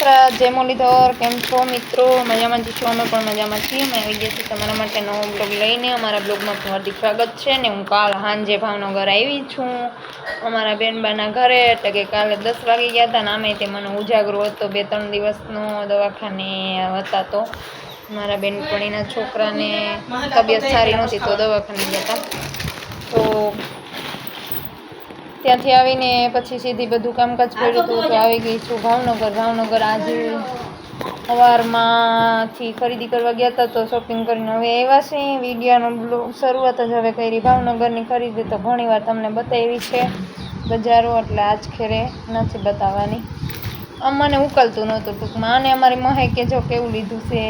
દશરથ જય મુરલીધર કેમ છો મિત્રો? મજામાં જ અમે પણ મજામાં છીએ. મેં આવી ગયા છીએ તમારા માટે નવો બ્લોગ લઈને. અમારા બ્લોગમાં હાર્દિક સ્વાગત છે ને હું કાલ હાંજે ભાવનગર આવી છું. અમારા બેનબાના ઘરે, એટલે કે કાલે દસ વાગી ગયા હતા ને અમે તે મને ઉજાગરો હતો બે ત્રણ દિવસનો દવાખાને હતા તો. મારા બેનપણીના છોકરાને તબિયત સારી નહોતી તો દવાખાને ગયા હતા. તો ત્યાંથી આવીને પછી સીધી બધું કામકાજ કર્યું હતું તો આવી ગઈ છું. ભાવનગર ભાવનગર આજે સવારમાંથી ખરીદી કરવા ગયા હતા તો શોપિંગ કરીને હવે આવ્યા છે વિડીયાનો શરૂઆત જ હવે કરી. ભાવનગરની ખરીદી તો ઘણીવાર તમને બતાવી છે બજારો એટલે આજ ખેરે નથી બતાવવાની. આમ મને ઉકલતું નહોતું ટૂંકમાં. અને અમારી મહેકે જો કેવું લીધું છે.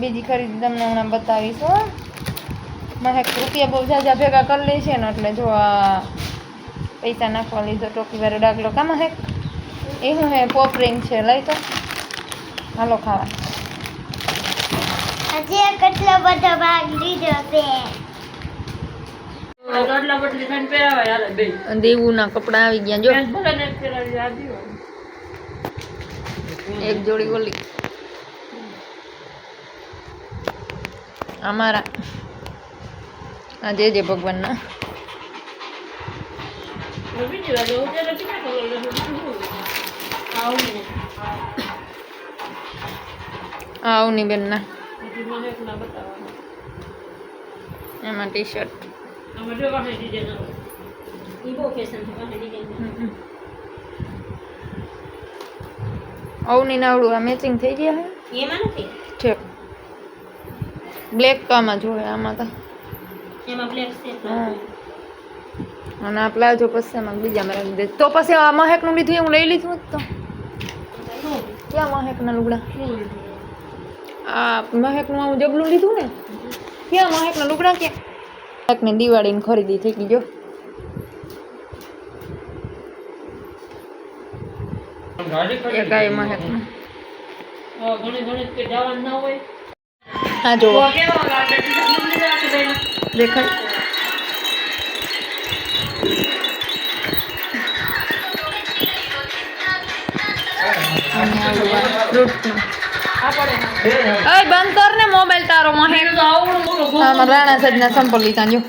બીજી ખરીદી તમને હમણાં બતાવીશ હો. મહેક રૂપિયા બહુ ઝાઝા ભેગા કરી લે છે ને એટલે જો આ પૈસા નાખવા લીધો ટોપી વાળો ડાગલો કામાં હે? એ હું હે પોપ રિંગ છે લઈ તો. હાલો ખાવા. આજે કેટલો બધો ભાગ લીધો છે? દેવુંના કપડાં આવી ગયા જો. એક જોડી ઓલી. અમારા. આ જે જે ભગવાનના. હવે બીજી વાર એવું ત્યારે કેટલા કલર લેવું? આવું ને. એમાં ટી શર્ટ છે, છે. અવની નાવડું આ મેચિંગ થઈ ગયા હે એમાં નથી ઠીક બ્લેક કામાં જોવે આમાં તો એમાં બ્લેક છે હા. અને આ પ્લાઝો પછી એમાં બીજામાં રાખી દે તો પછી આ મહેકનું લીધું હું લઈ લીધું તો. ક્યાં મહેકના લુગડા? આ મહેકનું આવું જબલું લીધું ને? ક્યાં મહેકના લુગડા ક્યાં? મહેકને દિવાળીની ખરીદી થઈ ગઈ જો. એક હા, જો. દેખાય. અય બંધ કર ને મોબાઈલ તારો મહે આમાં રાણા સજના સંપલ લીધા, જો.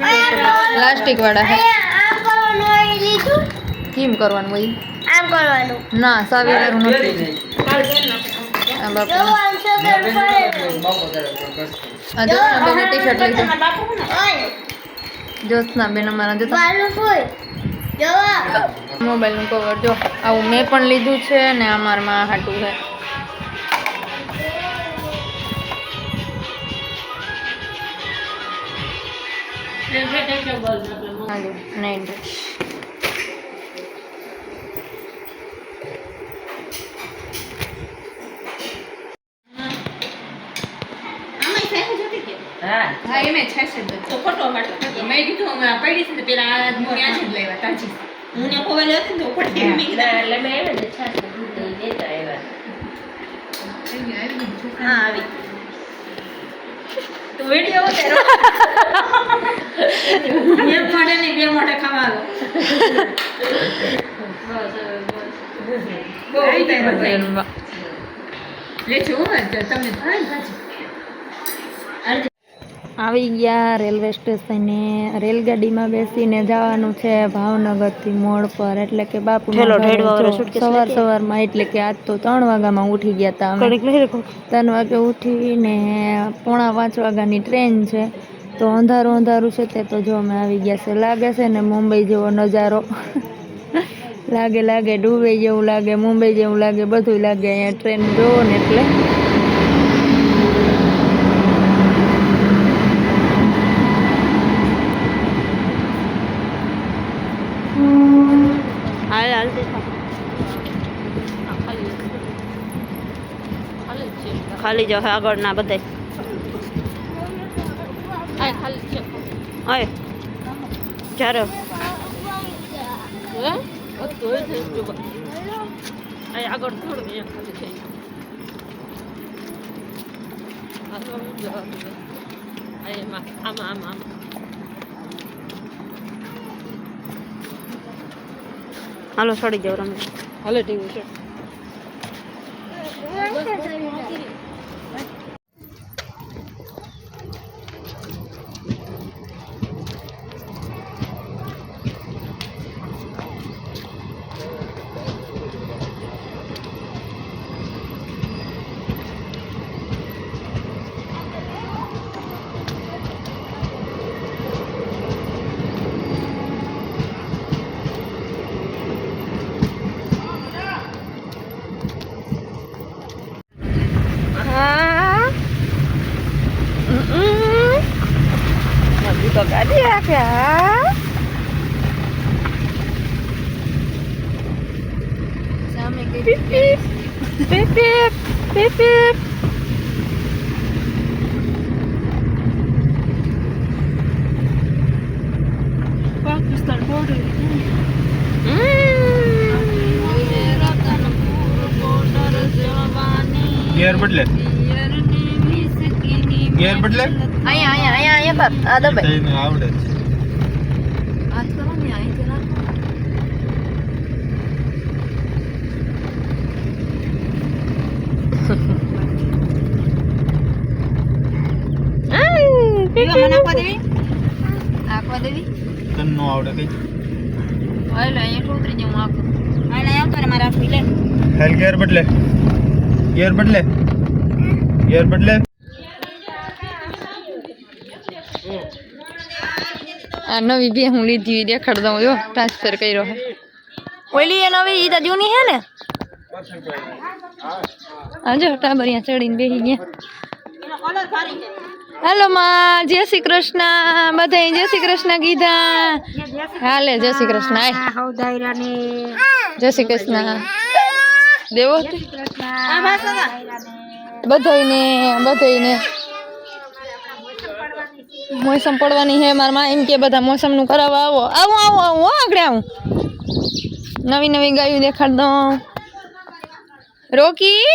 છે પ્લાસ્ટિક વાળા લીધું કેમ કરવાનું હોય? આમ કરવાનું ના સાવેરું નથી. કાલ જોઈ નાખો. આ બાપુ જો આમ સગર પડે આ જોશના બેન ઓય અમારા જોતા. મોબાઈલનું કવર જો આવું મેં પણ લીધું છે ને અમારમાં હાટું છે. ટ્રેન છે ટેક ટેક બોલ આપણે મોં. હાલો નાઇટ ડ્રેસ આમાંય સાહેબ જોતી કે? હા એમે છે છે તો ફોટો પાડો. મેં કીધું અમે પડી છે પેલા ત્યાં જ લેવા તાજી. હું ને ખોવાઈ હતી તો ઉપર એટલે મેં આવ્યા ને છાસ લેતા આવ્યા હા આવી તો વિડિયો ઉતારો. એક મોઢે ને બે મોઢે ખાવા આવો બહુ ઉતારો. લે તમને ભાઈ પાછું. આવી ગયા રેલવે સ્ટેશને રેલગાડીમાં બેસીને જવાનું છે ભાવનગરથી મોડ પર. એટલે કે બાપુ સવાર સવારમાં એટલે કે આજ તો ત્રણ વાગ્યામાં ઉઠી ગયા હતા ત્રણ વાગે ઉઠીને પોણા પાંચ વાગ્યાની ટ્રેન છે. તો અંધારું અંધારું છે તે તો જો અમે આવી ગયા છે. લાગે છે ને મુંબઈ જેવો નજારો. લાગે લાગે ડૂબે જેવું લાગે મુંબઈ જેવું લાગે બધું લાગે અહીંયા ટ્રેન જોવો ને એટલે હાલ હાલ ખાલી જો આગળ ના બધે. ઓય ચાલો આગળ થોડું ખાલી થઈ આમાં આમાં આમાં. હાલો સડી જાવ રમે હાલે ટીવી છે હા પીપ પીપ પીપ પાકિસ્તાન બોર્ડર ગેર બદલે. ગેર બદલે? અહીંયા અહીંયા અહીંયા અહીંયા પર આ દબાઈ આવડે છે. હાથ કરો ને અહીંથી રાખો આખવા દેવી? તને નો આવડે કઈ? હાલ અહીંયા ઉતરી જાઉં આખું. હેલ ગેર બદલે. ગેર બદલે. ગેર બદલે. આ નવી બે હું લીધી ઈ દેખાડ દઉં જો ટ્રાન્સફર કર્યો હે. ઓલી એ નવી ઈ તો જૂની હે ને? આ જો ટાબરિયા ચડીને બેસી ગયા. હાલો માં જય શ્રી કૃષ્ણ બધાય જય શ્રી કૃષ્ણ કીધા. હાલે જય શ્રી કૃષ્ણ આય. જય શ્રી કૃષ્ણ. દેવો બધાને બધાયને. મોસમ પડવાની હે મારા માં એમ કે, બધા મોસમનું કરાવવા આવો. આવો આવો આવો આગળ આવું. નવી નવી ગાયું દેખાડ રોકી?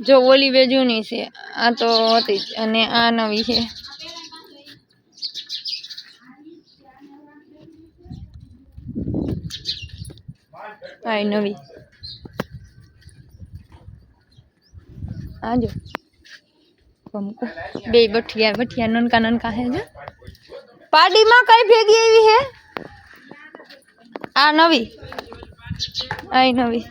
જો ઓલી બે જૂની છે. આ તો હતી અને આ નવી છે. આ નવી. આ જો કમકો બે બઠિયા બઠિયા નનકા નનકા હે જો. પાડીમાં કઈ ભેગી આવી હે? આ નવી. આ નવી.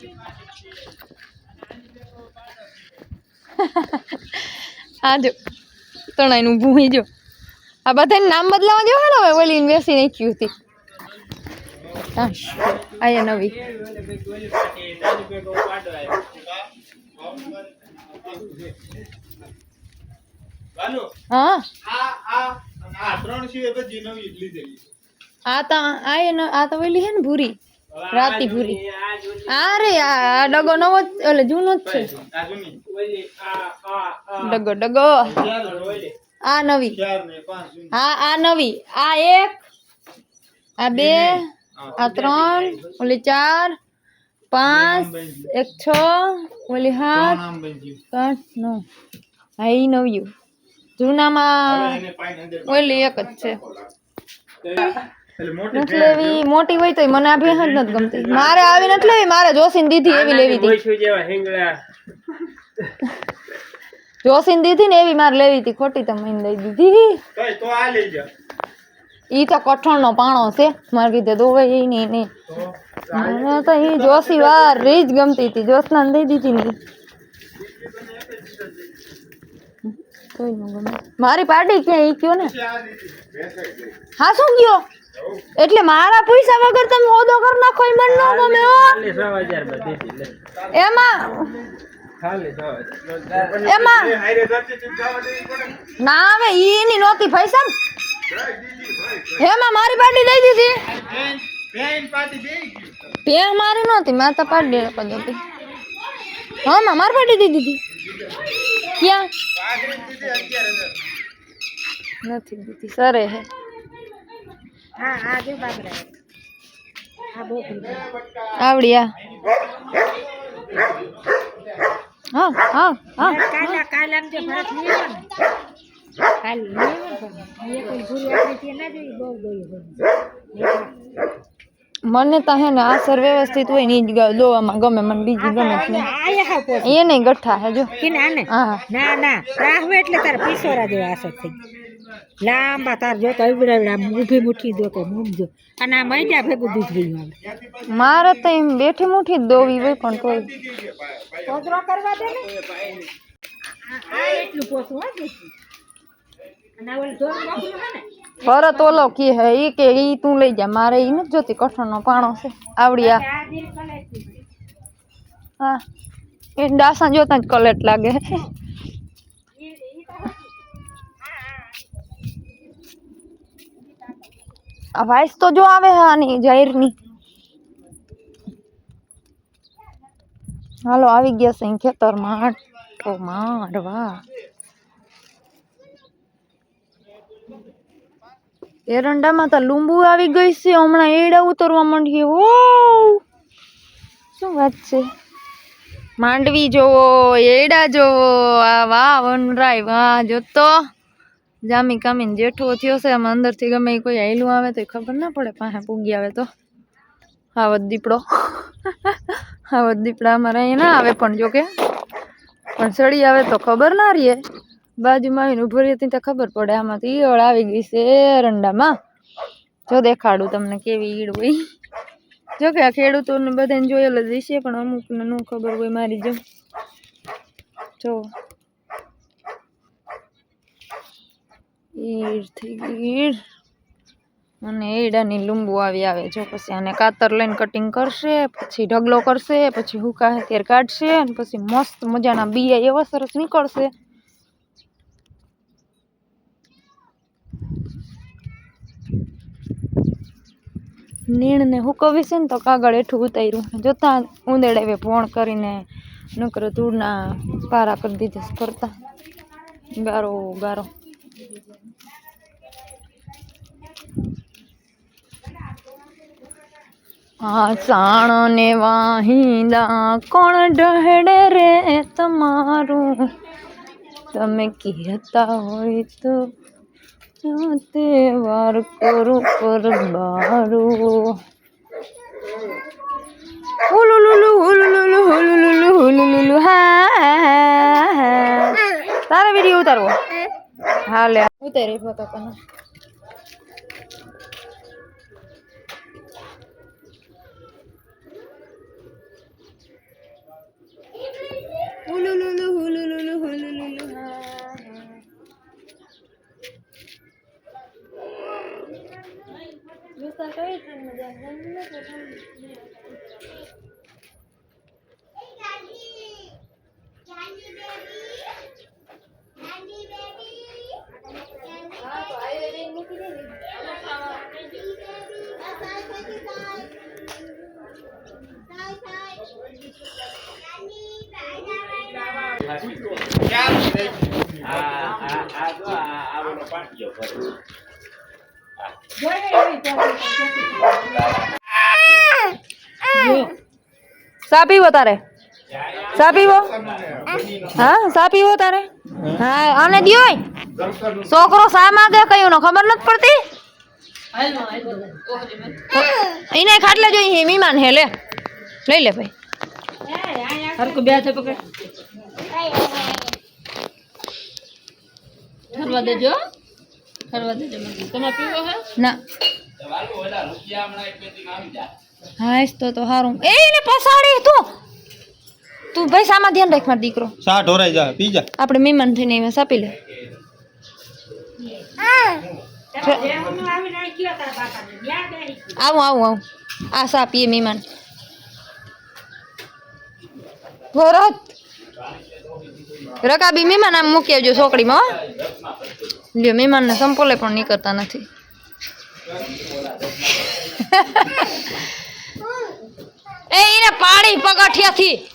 આ જો ત્રણેયનું ભૂહી જો. આ બધાને નામ બદલાવા જો હે ને હવે? ઓલી બેસી નાખ્યું હતી હા આ નવી. હા. આ તો આ એ આ તો ઓલી હે ને ભૂરી. રાતી ભૂરી. આ રે આ ડગો નવો એટલે જૂનો જ છે. ડગો ડગો. આ નવી. હા આ નવી. આ એક આ બે આ ત્રણ ઓલી ચાર પાંચ એક છ ઓલી સાત આઠ નવ. હા ઈ નવ્યું. જૂનામાં એને પાણી અંદર ઓલી એક જ છે. એટલે મોટી લેવી મોટી હોય તો મને આ જ નથી ગમતી. મારે આવી નથી લેવી મારે જોશીને દીધી એવી લેવી હતી. જોશીને દીધી ને એવી મારે લેવી હતી. ખોટી તમે દઈ દીધી. કઈ તો આ લઈ જા. ઈ તો કઠણનો પાણો છે. મારે કીધે દોવે ઈ નહીં નહીં મને તો ઈ જોશી વાર રીજ ગમતી હતી. જોશના દઈ દીધી ને ઈ. તોય ન ગમે. મારી પાર્ટી ક્યાં ઈ કયો ને? હા શું ગયો? એટલે મારા પૈસા વગર તમે હોદો કર નાખો એ મને ન ગમે હો. એમાં એમાં ના. હવે ઈ એની નહોતી પૈસા. એમાં મારી પાર્ટી દઈ દીધી? પે મારી નહોતી મારે તો દે હતી. હા માં મારી પાર્ટી દઈ દીધી. ક્યાં આગળ દીધી અગિયાર હજાર નથી દીધી સરે હે આવડી આ હા હા હા મને તો હે ને આ સર વ્યવસ્થિત હોય ને જ દોવામાં ગમે મને બીજી ગમે જ એ નહીં ગઠ્ઠા હે જો. કે ના ને? ના ના. રાહવે એટલે તાર પીસોરા જેવા આસર થઈ લાંબા તાર જો તો અવડા ઊભી મુઠ્ઠી દો કે મૂકજો અને આ મૈડા ભેગું દૂધ રહ્યું આવે મારે તો એમ બેઠી મુઠી જ દોવી હોય પણ કોઈ કરવા દે ને? આ- એટલું પોસું હા અને ઓલ જોર મોકલું ને? ભરત ઓલો કે હે, ઈ કે ઈ તું લઈ જા, મારે ઈ નથી જોતી કઠણનો પાણો છે આવડી આ આ દિન કલેક્ટિવ હા, એ ડાસા જોતા જ કલેટ લાગે. આ વાઇસ તો જો આવે હે આની જાહેરની. હાલો, આવી ગયા છે અહીં ખેતરમાં આટો મારવા. એરંડામાં તો લીંબુ આવી ગઈ છે. હમણાં એડા ઉતરવા માંડી ઓ શું વાત છે? માંડવી જોવો, એડા જોવો. આ વાહ, વનરાય વાહ. જોતો. જામી કામીને જેઠો થયો છે. આમાં અંદરથી ગમે એ કોઈ આયલું આવે તો ખબર ના પડે પાસે પૂગી આવે તો. હાવત દીપડો. હાવત દીપડા અમારે અહીંયા ના આવે પણ જો કે પણ સડી આવે તો ખબર ના રહીએ બાજુમાં આવીને ઊભો રહીએ ત્યાં ખબર પડે આમાં તો ઈયળ આવી ગઈ છે એરંડામાં જો દેખાડું તમને કેવી ઈડ હોય. જો કે આ ખેડૂતોને બધાને જોયેલ જ હશે, પણ અમુકને ન ખબર હોય મારી જેમ જો. ઈડ થઈ ગઈ ઈડ અને એડાની લીંબુ આવી આવે. જો પછી આને કાતર લઈને કટિંગ કરશે, પછી ઢગલો કરશે, પછી હુકા અત્યારે કાઢશે, અને પછી મસ્ત મજાના બિયા એવા સરસ નીકળશે. નીણને હુકવી છે ને તો કાગળ હેઠું ઉતાર્યું. જોતા ઉંદેડાવે ભોણ કરીને નકર ધૂળના પારા કરી દીધા છે કરતા ગારો ગારો. આ સાણ ને વાહિંદા કોણ ઢહેડે રે તમારું? તમે કહેતા હોય તો તે વાર કરું પર બારો. હુલુલુલુ હુલુલુલુ હુલુલુલુ હુલુલુલુ હા તારે વીડિયો ઉતારવો? હા? લે. ઉતારી કાકાનો. સા પીવો તારે સા પીવો હા સા પીવો તારે હા આને દ્યોય છોકરો સા માગે કયું નો ખબર નથી પડતી એને ખાટલે જોઈ મીમાન હે લે લઈ લે ભાઈ હરકું બે હાથે પકડ. ફરવા દેજો ફરવા દેજો મને તમે પીવો હે? ના. હાશ તો તો હારું. એ ને પસાડી તું. તું ભાઈ સામા ધ્યાન રાખ મારો દીકરો. સા ઢોરાઈ જા પી જા. આપણે મહેમાન થઈને એમાં સાપી લે. આવું આવું આવું. આ સાપીએ મહેમાન. વરત રકાબી મહેમાન આમ મૂકી આવજો છોકરીમાં લ્યો મહેમાનને સંપોલે પણ નીકળતા નથી. એ, એને પાડી પગઠિયાથી